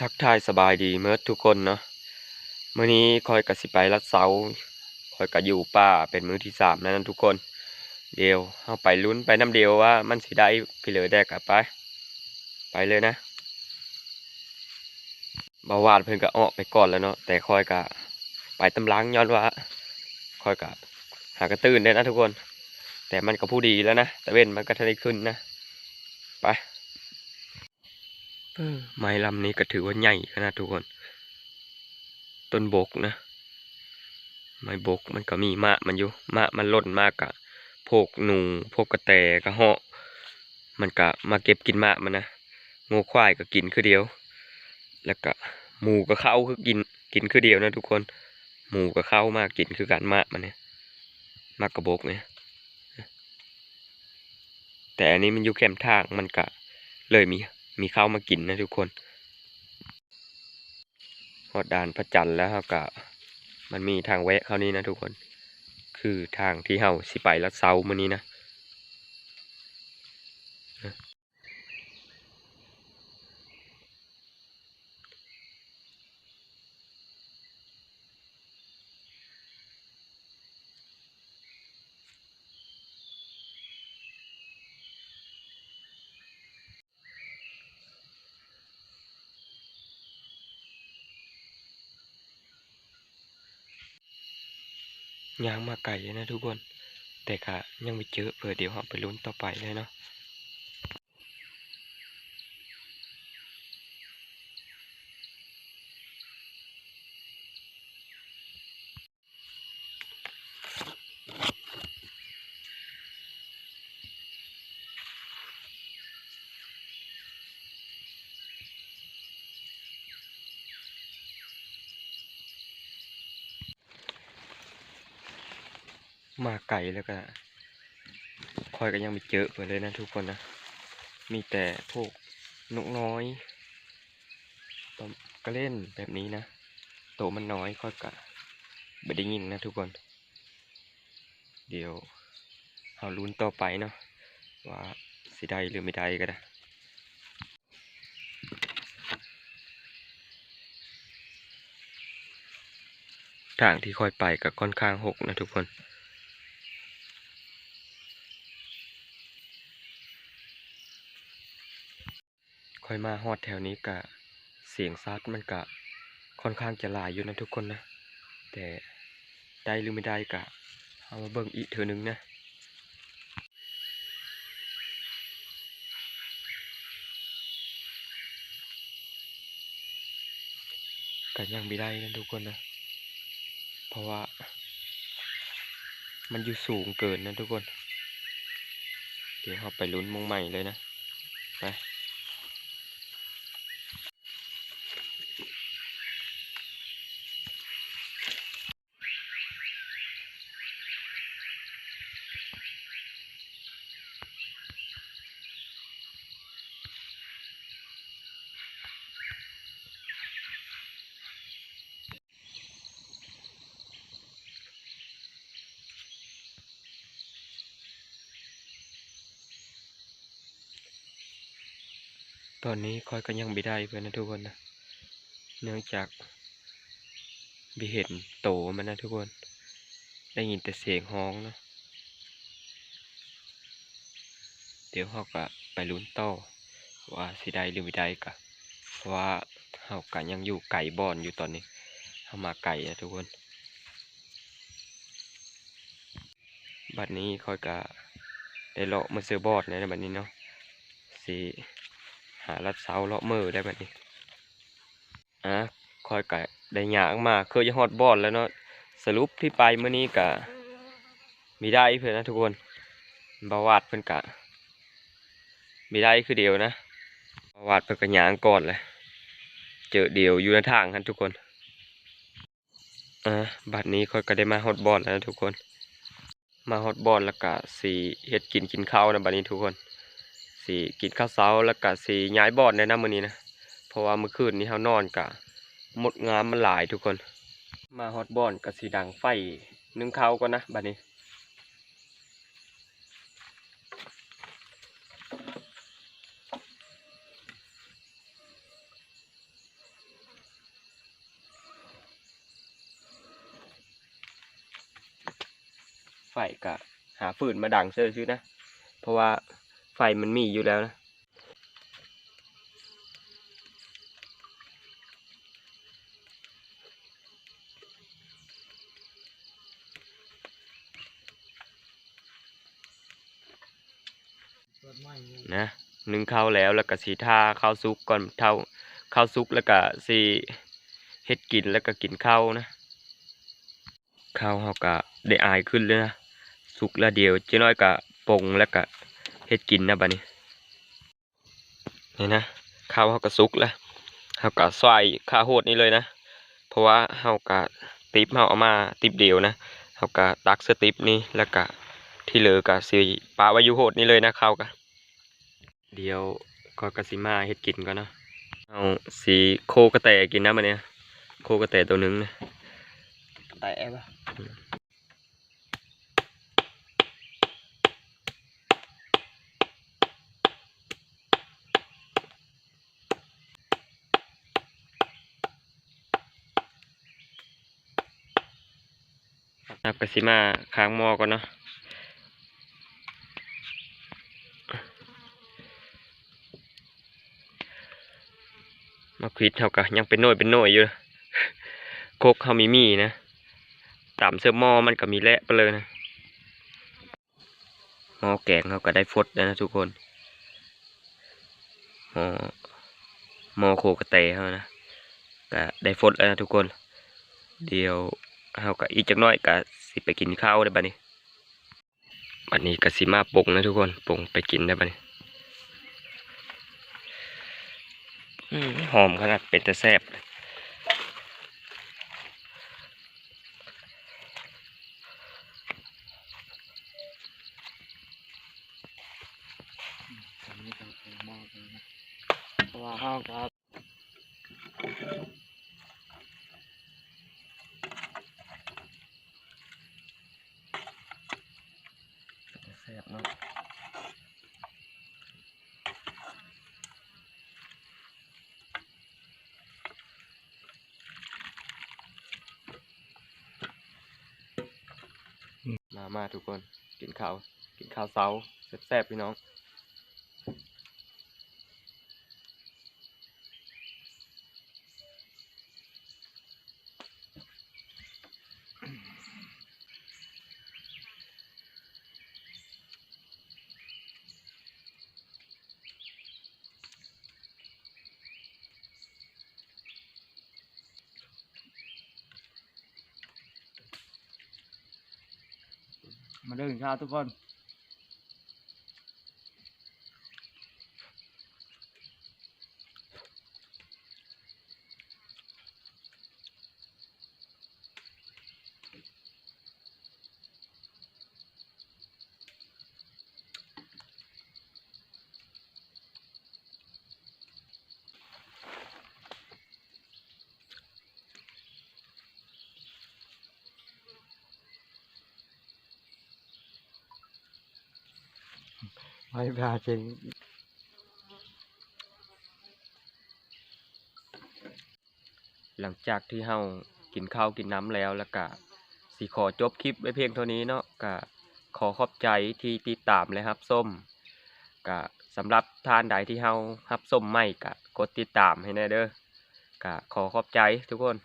ทักทายสบายดีเมื่อทุกคนเนาะเมื้อนี้คอยกะสิไปลัดเสาคอยกะอยู่ป่าเป็นมือที่สามนั่นทุกคน เดียวเฮาไปลุ้นไปน้ำเดียวว่ามันสิได้พี่เหลือแดกกะไป ไปเลยนะบาวาดเพิ่นก็ออกไปก่อนแล้วเนาะแต่คอยกะไปตำลังย้อนว่าคอยกะหากระตื่นได้นะทุกคน แต่มันก็ผู้ดีแล้วนะแต่เว้นมันก็ทันได้ขึ้นนะไป ไม้ลำนี้ก็ถือว่าใหญ่ขนาดทุกคน ต้นบกนะ ไม้บกมันก็มีมะมันอยู่มะมันล่นมากกะพวกหนูพวกกระแตกระเหาะ มันก็มาเก็บกินมะมันนะงูควายก็กินคือเดียว แล้วก็หมูก็เข้าคือกินกินคือเดียวนะทุกคน หมูก็เข้ามากกินคือกันมะมันเนี่ยมากกระบกเนี่ยแต่อันนี้มันอยู่แคมทางมันก็เลยมี มีข้าวมากินนะทุกคนฮอดด่านพระจันทร์แล้วครับก็มันมีทางแวะเข้านี้นะทุกคน คือทางที่เฮาสิไปลัดเซามื้อนี้นะ ย่างมาไกลเลยนะทุกคน แต่ก็ยังไม่เจอเผื่อเดี๋ยวเราไปลุ้นต่อไปเลยเนาะ มาไกลแล้วก็คอยก็ยังไม่เจอเผื่อเลยนะทุกคนนะ มีแต่พวกนกน้อยตัวก็เล่นแบบนี้นะโตวมันน้อยคอยกะไม่ได้ยินนะทุกคน เดี๋ยวเอาลุ้นต่อไปเนาะว่าสิได้หรือไม่ได้ก็ได้ทางที่คอยไปก็ค่อนข้างหกนะทุกคน อยมาฮอดแถวนี้กะเสียงซัดมันกะค่อนข้างจะหลายอยู่นะทุกคนนะ แต่ได้หรือไม่ได้กะเอามาเบิ่งอีกเทื่อนึงนะกันยังไม่ได้นะทุกคนนะ เพราะว่า มันอยู่สูงเกินนะทุกคน เดี๋ยวเราไปลุ้นมงใหม่เลยนะ ไป ตอนนี้ค่อยก็ยังไม่ได้เพื่อนนะทุกคนนะ เนื่องจากบิเห็นโตมันนะทุกคน ได้ยินแต่เสียงฮ้องนะเดี๋ยวเขาก็ไปลุ้นต่อว่าสิได้หรือไม่ได้กะว่าเขาก็ยังอยู่ไก่บอนอยู่ตอนนี้เขามาไก่นะทุกคน บัดนี้ค่อยก็ได้เลาะมาซื้อบอดเลยนะบัดนี้เนาะสิ หาลัดเสาเลาะมือได้แบบนี้อะคอยกะได้หยางมาเคยจะฮอดบอลแล้วเนาะสรุปที่ไปเมื่อนี้กะมีได้เพื่อนนะทุกคนบาวาดเพื่อนกะมีได้คือเดียวนะบาวาดเพื่อนกะหยางก่อนเลยเจอเดียวอยู่ในทางกันทุกคนอะบัดนี้คอยก็ได้มาฮอดบอลแล้วนะทุกคน มาฮอดบอลแล้วกะสีเฮ็ดกินกินข้าวนะบัดนี้ทุกคน สีกินข้าวเสาแล้วก็สีย้ายบอดในน้ำมือนี้นะเพราะว่าเมื่อคืนนี้เขานอนกะหมดงามมันหลายทุกคน มาฮอตบอนกับสีดังไฟนึ่งเขาก่อนนะบัดนี้ไฟกะหาฝืนมาดังเชื่อชื่อนะ เพราะว่า ไฟมันมีอยู่แล้วนะนะนึ่งข้าวแล้วแล้วก็สีท่าข้าวซุกก่อนเท่าข้าวซุกแล้วก็สีเฮ็ดกินแล้วก็กินข้าวนะข้าวเฮาก็ได้อายขึ้นเลยนะสุกแล้วเดียวเจ๊น้อยก็ปรุงแล้วก็ เฮ็ดกินนะบัดนี้นี่นะข้าวเฮาก็สุกแล้วเฮาก็ซอยข้าวโหดนี่เลยนะ เพราะว่าเฮาก็ติบเฮาเอามาติบเดียวนะเฮาก็ตักเสติบนี่แล้วก็ที่เหลือก็สิปลาไว้อยู่โหดนี่เลยนะข้าวก็เดี๋ยวก็กะสิมาเฮ็ดกินก่อนเนาะเอาสีโคกระแตกินนะมันเนี่ยโคกระแตตัวหนึงนะแต่ปะ นับกสิมาค้างมอก่อนเนาะมาควิดเท่ากับยังเป็นหน่วยเป็นหน่วยอยู่โคกเขามีมีนะตามเสื้อมอมันก็มีแหละไปเลยนะหมอแกงเขาก็ได้ฟดแล้วนะทุกคนหมอหมอโคกระเตเขานะก็ได้ฟดแล้วนะทุกคน เดี๋ยว เฮาก็อีกจักน้อยก็สิไปกินข้าวได้บัดนี้บัดนี้ก็สิมาปรุงนะทุกคนปรุงไปกินได้บัดนี้หอมขนาดเป็นตะแซ่บว่าข้าวครับ บเนาะมามาทุกคน กินข้าว กินข้าวเช้าแซ่บๆพี่น้อง มาเดินข้าวทุกคน ไม่พาเจนหลังจากที่เฮากินข้าวกินน้ำแล้วแล้วก็สิขอจบคลิปไว้เพียงเท่านี้เนาะก็ขอขอบใจที่ติดตามและรับส้มก็สำหรับท่านใดที่เฮารับส้มไม่ก็กดติดตามให้แน่เด้อก็ขอขอบใจทุกคน